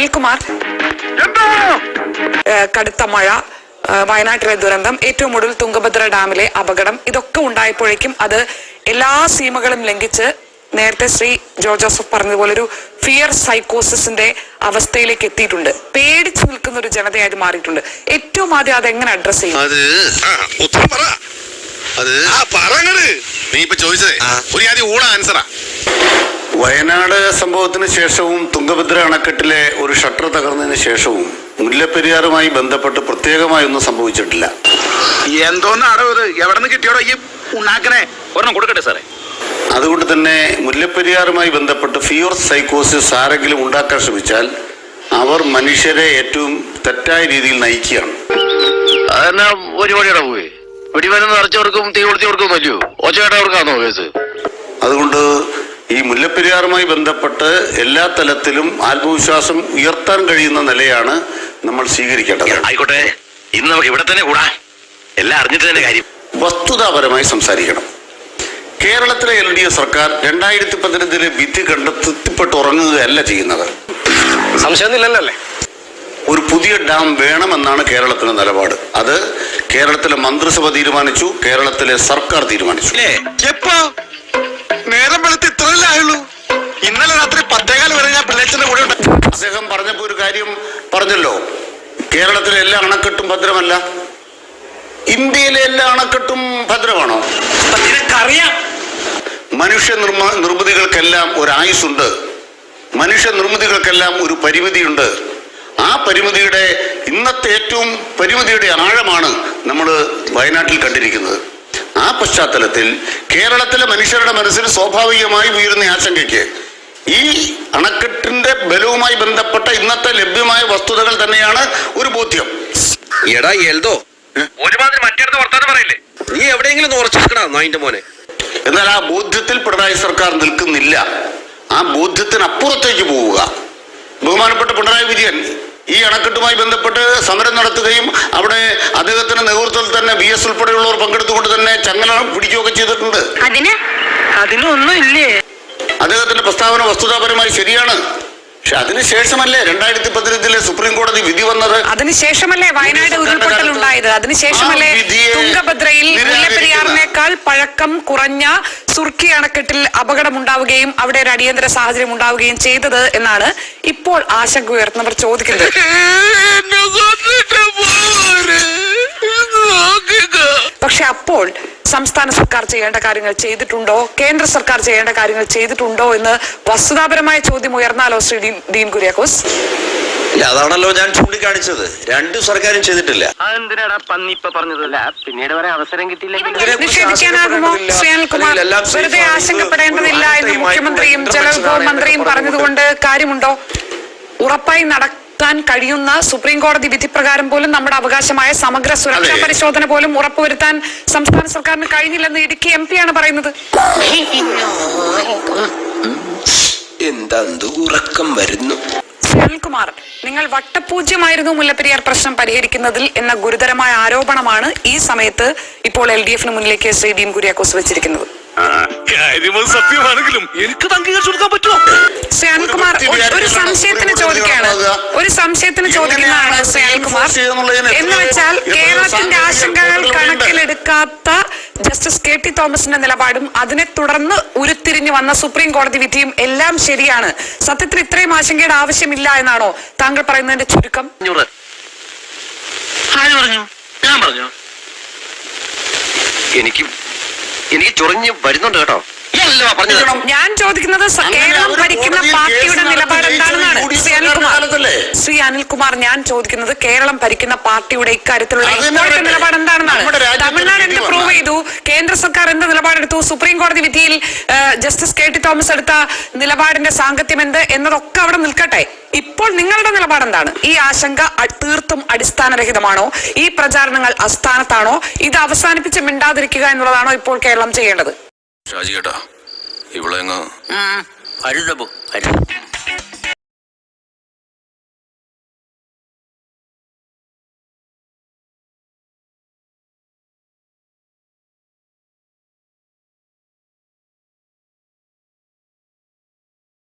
അനിൽകുമാർ. കടുത്ത മഴ വയനാട്ടിലെ ദുരന്തം ഏറ്റവും ഒടുവിൽ തുങ്കഭദ്ര ഡാമിലെ അപകടം ഇതൊക്കെ ഉണ്ടായപ്പോഴേക്കും അത് എല്ലാ സീമകളും ലംഘിച്ച് നേരത്തെ ശ്രീ ജോർജ് ജോസഫ് പറഞ്ഞതുപോലെ ഒരു ഫിയർ സൈക്കോസിന്റെ അവസ്ഥയിലേക്ക് എത്തിയിട്ടുണ്ട്. പേടിച്ചു നിൽക്കുന്ന ഒരു ജനതയായിട്ട് മാറിയിട്ടുണ്ട്. ഏറ്റവും ആദ്യം അത് എങ്ങനെ അഡ്രസ് ചെയ്യും? അത് ഉത്തരം പറ. അത് ആ പറങ്ങട് നീ ഇപ്പൊ ചോദിച്ചതേ. ഒരു ആദ്യം ഊണ ആൻസറാ വയനാട് സംഭവത്തിന് ശേഷവും തുങ്കഭദ്ര അണക്കെട്ടിലെ ഒരു ഷട്ടർ തകർന്നതിന് ശേഷവും മുല്ലപ്പെരിയാറുമായി ബന്ധപ്പെട്ട് പ്രത്യേകമായി ഒന്നും സംഭവിച്ചിട്ടില്ല. എന്തോന്നാടോ ഇത്? എവിടെ നിന്ന് കിട്ടിയോടോ ഈ ഉണ്ടാക്കണേ ഒരെണ്ണം കൊടുക്കട്ടെ സാറേ. അതുകൊണ്ട് തന്നെ മുല്ലപ്പെരിയാറുമായി ബന്ധപ്പെട്ട് ഫിയോർ സൈക്കോസിസ് ആരെങ്കിലും ഉണ്ടാക്കാൻ ശ്രമിച്ചാൽ അവർ മനുഷ്യരെ ഏറ്റവും തെറ്റായ രീതിയിൽ നയിക്കുകയാണ്. അതെന്നാ ഒരു വഴിയുടെ പോയി? നിറച്ചവർക്കും തീ അല്ലയോ? കേസ്? അതുകൊണ്ട് ഈ മുല്ലപ്പെരിയാറുമായി ബന്ധപ്പെട്ട് എല്ലാ തലത്തിലും ആത്മവിശ്വാസം ഉയർത്താൻ കഴിയുന്ന നിലയാണ് നമ്മൾ സ്വീകരിക്കേണ്ടത്. ആയിക്കോട്ടെ. ഇന്ന് നമുക്ക് ഇവിടെ തന്നെ കൂടാ. എല്ലാം അറിഞ്ഞിട്ട് തന്നെ കാര്യം. വസ്തുതാപരമായി സംസാരിക്കണം. കേരളത്തിലെ എൽ ഡി എഫ് സർക്കാർ രണ്ടായിരത്തി പതിനഞ്ചിലെ വിധി കണ്ടെത്തിപ്പെട്ട് ഉറങ്ങുകയല്ല ചെയ്യുന്നത്. സംശയമൊന്നുമില്ലല്ലേ ഒരു പുതിയ ഡാം വേണമെന്നാണ് കേരളത്തിന്റെ നിലപാട്. അത് കേരളത്തിലെ മന്ത്രിസഭ തീരുമാനിച്ചു കേരളത്തിലെ സർക്കാർ തീരുമാനിച്ചു. നേരം വെളുത്ത് ആയുള്ളൂ? ഇന്നലെ രാത്രി പത്തേകാൽ വരെ ഞാൻ പിള്ളേച്ചന്റെ കൂടെ അദ്ദേഹം പറഞ്ഞപ്പോ ഒരു കാര്യം പറഞ്ഞല്ലോ. കേരളത്തിലെ എല്ലാ അണക്കെട്ടും ഭദ്രമല്ല. ഇന്ത്യയിലെ എല്ലാ അണക്കെട്ടും ഭദ്രമാണോ? നിനക്കറിയാം. മനുഷ്യ നിർമ്മ നിർമ്മിതികൾക്കെല്ലാം ഒരു ആയുസ്സുണ്ട്. മനുഷ്യ നിർമ്മിതികൾക്കെല്ലാം ഒരു പരിമിതിയുണ്ട്. ആ പരിമിതിയുടെ ഇന്നത്തെ ഏറ്റവും പരിമിതിയുടെ ആഴമാണ് നമ്മൾ വയനാട്ടിൽ കണ്ടിരിക്കുന്നത്. ആ പശ്ചാത്തലത്തിൽ കേരളത്തിലെ മനുഷ്യരുടെ മനസ്സിൽ സ്വാഭാവികമായി ഉയരുന്ന ആശങ്കയ്ക്ക് ഈ അണക്കെട്ടിന്റെ ബലവുമായി ബന്ധപ്പെട്ട ഇന്നത്തെ ലഭ്യമായ വസ്തുതകൾ തന്നെയാണ് ഒരു ബോധ്യം. എടാ എൽദോ. ഒരുമാതിരി മറ്റേടത്ത് വർത്താനം പറയില്ലേ? നീ എവിടെയെങ്കിലും ഉറച്ചു നിൽക്കടാ നായിന്റെ മോനെ. എന്നാൽ ആ ബോധ്യത്തിൽ പിണറായി സർക്കാർ നിൽക്കുന്നില്ല. ആ ബോധ്യത്തിനപ്പുറത്തേക്ക് പോവുക. ബഹുമാനപ്പെട്ട പിണറായി വിജയൻ ഈ അണക്കെട്ടുമായി ബന്ധപ്പെട്ട് സമരം നടത്തുകയും അവിടെ അദ്ദേഹത്തിന്റെ നേതൃത്വത്തിൽ തന്നെ വി എസ് ഉൾപ്പെടെയുള്ളവർ പങ്കെടുത്തുകൊണ്ട് തന്നെ ചങ്ങല പിടിക്കുകയൊക്കെ ചെയ്തിട്ടുണ്ട്. അതിന് അതിനൊന്നും ഇല്ലേ അദ്ദേഹത്തിന്റെ പ്രസ്താവന വസ്തുതാപരമായി ശരിയാണ്. പക്ഷെ അതിനുശേഷമല്ലേ രണ്ടായിരത്തി പതിനെട്ടിലെ സുപ്രീം കോടതി വിധി വന്നത്? അതിനുശേഷമല്ലേ വയനാട് ഉരുൾപൊട്ടൽ ഉണ്ടായത്? അതിനുശേഷമല്ലേ തുങ്കഭദ്രയിൽ മുല്ലപ്പെരിയാറിനേക്കാൾ പഴക്കം കുറഞ്ഞ സുർക്കി അണക്കെട്ടിൽ അപകടം ഉണ്ടാവുകയും അവിടെ ഒരു അടിയന്തര സാഹചര്യം ഉണ്ടാവുകയും ചെയ്തത് എന്നാണ് ഇപ്പോൾ ആശങ്ക ഉയർത്തുന്നവർ ചോദിക്കുന്നത് പക്ഷെ അപ്പോൾ സംസ്ഥാന സർക്കാർ ചെയ്യേണ്ട കാര്യങ്ങൾ ചെയ്തിട്ടുണ്ടോ? കേന്ദ്ര സർക്കാർ ചെയ്യേണ്ട കാര്യങ്ങൾ ചെയ്തിട്ടുണ്ടോ എന്ന് വസ്തുതാപരമായ ചോദ്യം ഉയർന്നാലോ ശ്രീ ഡീൻ- കുര്യാക്കോസ്? ഇല്ല, അതാണല്ലോ ഞാൻ ചൂണ്ടിക്കാണിച്ചത്. രണ്ടു സർക്കാരും ചെയ്തിട്ടില്ല. അതെന്തിനാടാ പന്നി ഇപ്പൊ പറഞ്ഞതല്ല പിന്നീട് വരെ അവസരം നിഷേധിക്കാനാകുമോ. ശ്രീ അനിൽകുമാർ വെറുതെ ആശങ്കപ്പെടേണ്ടതില്ല എന്ന് മുഖ്യമന്ത്രിയും ജലവിഭവ മന്ത്രിയും പറഞ്ഞതുകൊണ്ട് കാര്യമുണ്ടോ? ഉറപ്പായി നടത്താൻ കഴിയുന്ന സുപ്രീം കോടതി വിധി പ്രകാരം പോലും നമ്മുടെ അവകാശമായ സമഗ്ര സുരക്ഷാ. പരിശോധന പോലും ഉറപ്പുവരുത്താൻ സംസ്ഥാന സർക്കാരിന് കഴിഞ്ഞില്ലെന്ന് ഇടുക്കി എം ആണ് പറയുന്നത്. എന്താ ഉറക്കം വരുന്നു? നിങ്ങൾ വട്ടപൂജ്യമായിരുന്നു മുല്ലപ്പെരിയാർ പ്രശ്നം പരിഹരിക്കുന്നതിൽ എന്ന ഗുരുതരമായ ആരോപണമാണ് ഈ സമയത്ത് ഇപ്പോൾ എൽ ഡി എഫിന് മുന്നിലേക്ക് ശ്രീ ഡീൻ കുര്യാക്കോസ് വെച്ചിരിക്കുന്നത്. കാര്യമത് സത്യമാണെങ്കിലും എനിക്ക് അംഗീകരിച്ചു കൊടുക്കാൻ പറ്റുമോ? സംശയത്തിന് ചോദിക്കുകയാണ്. ഒരു സംശയത്തിന് ചോദിക്കുന്നതാണ് സുനിൽകുമാർ എന്ന് വെച്ചാൽ കേരളത്തിന്റെ ആശങ്കകൾ കണക്കിലെടുക്കാത്ത ജസ്റ്റിസ് കെ ടി തോമസിന്റെ നിലപാടും അതിനെ തുടർന്ന് ഉരുത്തിരിഞ്ഞു വന്ന സുപ്രീം കോടതി വിധിയും എല്ലാം ശരിയാണ്. സത്യത്തിൽ ഇത്രയും ആശങ്കയുടെ ആവശ്യമില്ല എന്നാണോ താങ്കൾ പറയുന്നതിന്റെ ചുരുക്കം? അഞ്ഞൂറ് പറഞ്ഞു? ഞാൻ പറഞ്ഞു? എനിക്ക് എനിക്ക് ചൊറിഞ്ഞ് വരുന്നുണ്ട് കേട്ടോ. ഞാൻ ചോദിക്കുന്നത് കേരളം ഭരിക്കുന്ന പാർട്ടിയുടെ നിലപാട് എന്താണെന്നാണ് ശ്രീ അനിൽകുമാർ? ശ്രീ അനിൽകുമാർ ഞാൻ ചോദിക്കുന്നത് കേരളം ഭരിക്കുന്ന പാർട്ടിയുടെ ഇക്കാര്യത്തിലുള്ള ഇപ്പോഴത്തെ നിലപാട് എന്താണെന്നാണ് തമിഴ്നാട് എന്ത് പ്രൂവ്. ചെയ്തു? കേന്ദ്ര സർക്കാർ എന്ത് നിലപാടെടുത്തു? സുപ്രീം കോടതി വിധിയിൽ ജസ്റ്റിസ് കെ ടി തോമസ് എടുത്ത നിലപാടിന്റെ സാങ്കത്യം എന്ത് എന്നതൊക്കെ അവിടെ നിൽക്കട്ടെ. ഇപ്പോൾ നിങ്ങളുടെ നിലപാട് എന്താണ് ഈ ആശങ്ക തീർത്തും അടിസ്ഥാനരഹിതമാണോ? ഈ പ്രചാരണങ്ങൾ അസ്ഥാനത്താണോ? ഇത് അവസാനിപ്പിച്ച് മിണ്ടാതിരിക്കുക എന്നുള്ളതാണോ ഇപ്പോൾ കേരളം ചെയ്യേണ്ടത്? ഷാജി കേട്ടാ ഇവളെങ്ങ് അരുതബു അരുത്.